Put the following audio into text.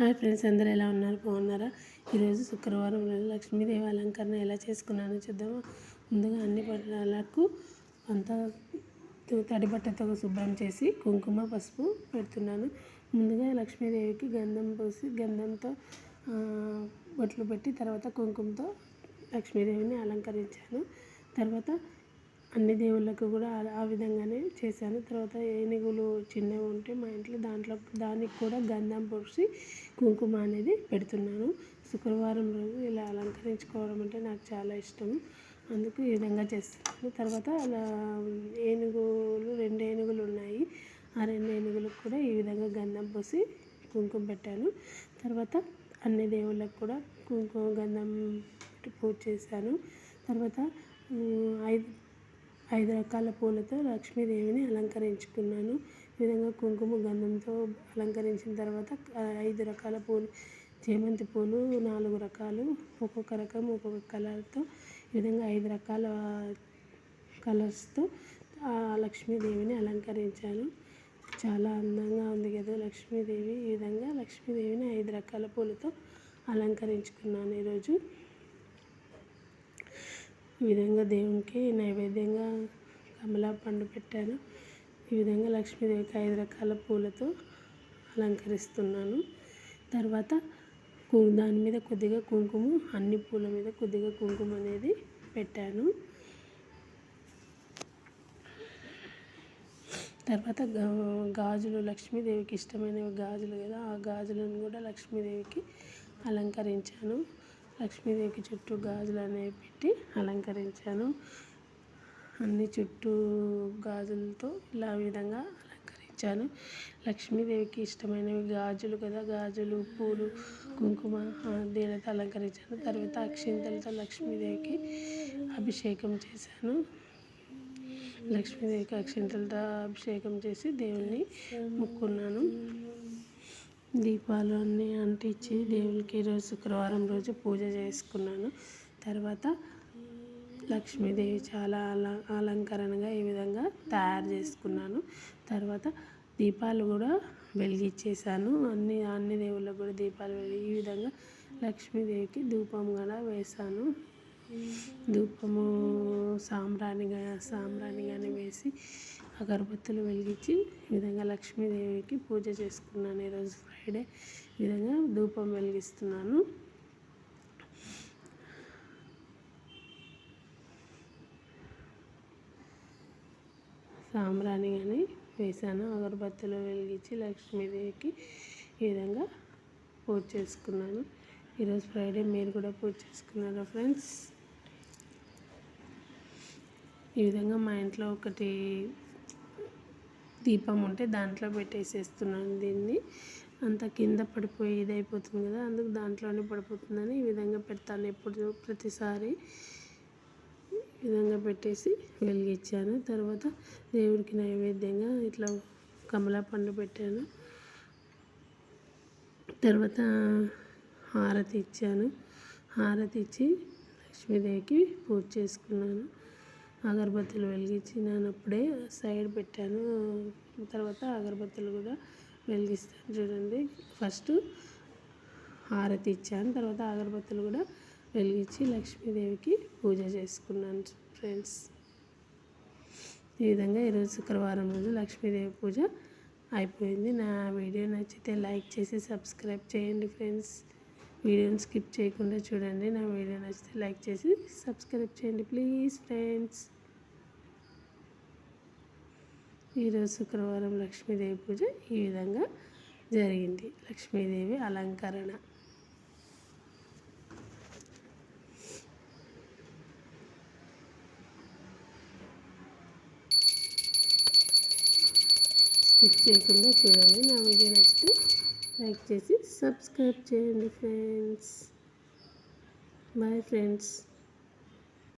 Hi friends అందరూ ఎలా ఉన్నారు? బాగున్నారా? ఈరోజు శుక్రవారం రోజు లక్ష్మీదేవి అలంకరణ ఎలా చేసుకున్నానో చూద్దామా? ముందుగా అన్ని పట్టాలకు అంతా తడి బట్టతో శుభ్రం చేసి కుంకుమ పసుపు పెడుతున్నాను. ముందుగా లక్ష్మీదేవికి గంధం పోసి గంధంతో బొట్లు పెట్టి తర్వాత కుంకుమతో లక్ష్మీదేవిని అలంకరించాను. తర్వాత అన్ని దేవుళ్ళకు కూడా ఆ విధంగానే చేశాను. తర్వాత ఏనుగులు చిన్నవి ఉంటే మా ఇంట్లో దాంట్లో దానికి కూడా గంధం పోసి కుంకుమ అనేది పెడుతున్నాను. శుక్రవారం రోజు ఇలా అలంకరించుకోవడం అంటే నాకు చాలా ఇష్టం. అందుకు ఈ విధంగా చేస్తున్నాను. తర్వాత అలా ఏనుగులు రెండు ఏనుగులు ఉన్నాయి. ఆ రెండు ఏనుగులకు కూడా ఈ విధంగా గంధం పోసి కుంకుమ పెట్టాను. తర్వాత అన్ని దేవుళ్ళకు కూడా కుంకుమ గంధం పూజ చేశాను. తర్వాత ఐదు ఐదు రకాల పూలతో లక్ష్మీదేవిని అలంకరించుకున్నాను. ఈ విధంగా కుంకుమ గంధంతో అలంకరించిన తర్వాత ఐదు రకాల పూలు చేమంతి పూలు నాలుగు రకాలు ఒక్కొక్క రకం ఒక్కొక్క కలర్తో ఈ విధంగా ఐదు రకాల కలర్స్తో లక్ష్మీదేవిని అలంకరించాను. చాలా అందంగా ఉంది కదా లక్ష్మీదేవి. ఈ విధంగా లక్ష్మీదేవిని ఐదు రకాల పూలతో అలంకరించుకున్నాను ఈరోజు. ఈ విధంగా దేవునికి నైవేద్యంగా కమలా పండు పెట్టాను. ఈ విధంగా లక్ష్మీదేవికి ఐదు రకాల పూలతో అలంకరిస్తున్నాను. తర్వాత దాని మీద కొద్దిగా కుంకుమ అన్ని పూల మీద కొద్దిగా కుంకుమ అనేది పెట్టాను. తర్వాత గాజులు లక్ష్మీదేవికి ఇష్టమైనవి గాజులు కదా ఆ గాజులను కూడా లక్ష్మీదేవికి అలంకరించాను. లక్ష్మీదేవికి చుట్టూ గాజులు అనేవి పెట్టి అలంకరించాను. అన్ని చుట్టూ గాజులతో ఇలా విధంగా అలంకరించాను. లక్ష్మీదేవికి ఇష్టమైనవి గాజులు కదా గాజులు పూలు కుంకుమ దీనితో అలంకరించాను. తర్వాత అక్షింతలతో లక్ష్మీదేవికి అభిషేకం చేశాను. లక్ష్మీదేవికి అక్షింతలతో అభిషేకం చేసి దేవుణ్ణి మొక్కున్నాను. దీపాలు అన్నీ అంటించి దేవునికి ఈరోజు శుక్రవారం రోజు పూజ చేసుకున్నాను. తర్వాత లక్ష్మీదేవి చాలా అల అలంకరణగా ఈ విధంగా తయారు చేసుకున్నాను. తర్వాత దీపాలు కూడా వెలిగించేసాను అన్ని అన్ని దేవుళ్ళకు కూడా దీపాలు వెలిగి ఈ విధంగా లక్ష్మీదేవికి ధూపం కూడా వేసాను ధూపము సామ్రాణిగా సాంబ్రాణి కానీ వేసి అగరబత్తులు వెలిగించి ఈ విధంగా లక్ష్మీదేవికి పూజ చేసుకున్నాను. ఈరోజు ఫ్రైడే. ఈ విధంగా ధూపం వెలిగిస్తున్నాను. సాంబ్రాణి కానీ వేసాను అగరబత్తులు వెలిగించి లక్ష్మీదేవికి ఈ విధంగా పూజ చేసుకున్నాను. ఈరోజు ఫ్రైడే. మీరు కూడా పూజ చేసుకున్నారా ఫ్రెండ్స్? ఈ విధంగా మా ఇంట్లో ఒకటి దీపం ఉంటే దాంట్లో పెట్టేసేస్తున్నాను దీన్ని. అంత కింద పడిపోయి ఇదైపోతుంది కదా అందుకు దాంట్లోనే పడిపోతుందని ఈ విధంగా పెడతాను ఎప్పుడు ప్రతిసారి ఈ విధంగా పెట్టేసి వెలిగించాను. తర్వాత దేవుడికి నైవేద్యంగా ఇట్లా కమలా పండు పెట్టాను. తర్వాత హారతి ఇచ్చాను. హారతి ఇచ్చి లక్ష్మీదేవికి పూజ చేసుకున్నాను. అగరబత్తులు వెలిగించి నేను అప్పుడే సైడ్ పెట్టాను. తర్వాత అగరబత్తులు కూడా వెలిగిస్తాను చూడండి. ఫస్ట్ హారతి ఇచ్చాను. తర్వాత అగరబత్తులు కూడా వెలిగించి లక్ష్మీదేవికి పూజ చేసుకున్నాను ఫ్రెండ్స్. ఈ విధంగా ఈరోజు శుక్రవారం రోజు లక్ష్మీదేవి పూజ అయిపోయింది. నా వీడియో నచ్చితే లైక్ చేసి సబ్స్క్రైబ్ చేయండి ఫ్రెండ్స్. వీడియోని స్కిప్ చేయకుండా చూడండి. నా వీడియో నచ్చితే లైక్ చేసి సబ్స్క్రైబ్ చేయండి ప్లీజ్ ఫ్రెండ్స్. ఈరోజు శుక్రవారం లక్ష్మీదేవి పూజ ఈ విధంగా జరిగింది. లక్ష్మీదేవి అలంకరణ. స్కిప్ చేయకుండా చూడండి. నా వీడియో నచ్చితే లైక్ చేసి సబ్స్క్రైబ్ చేయండి ఫ్రెండ్స్ బాయ్ ఫ్రెండ్స్